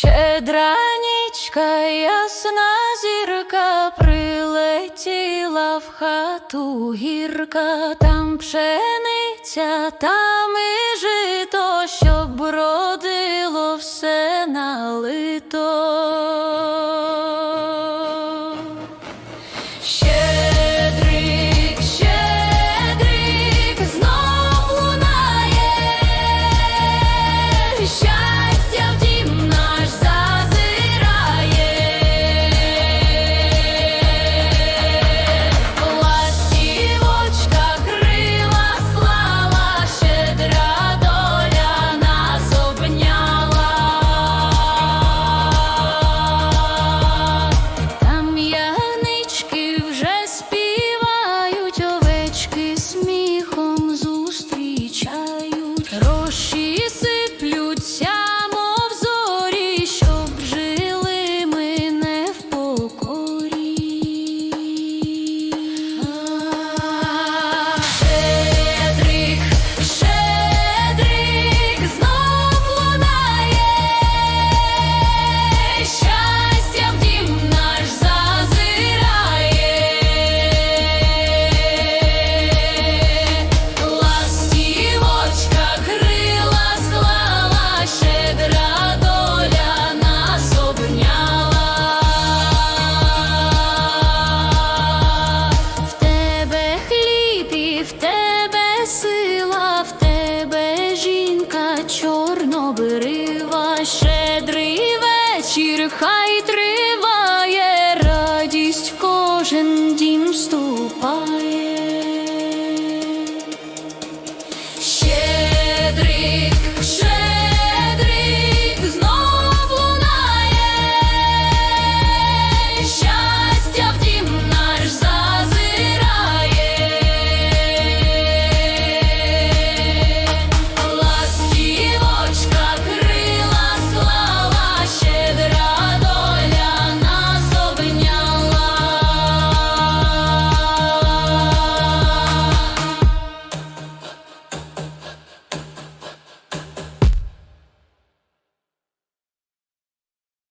Щедра нічка, ясна зірка прилетіла в хату гірка, там пшениця, там і жито, щоб родило все налито. вечір хай триває радість, в кожен дім ступає.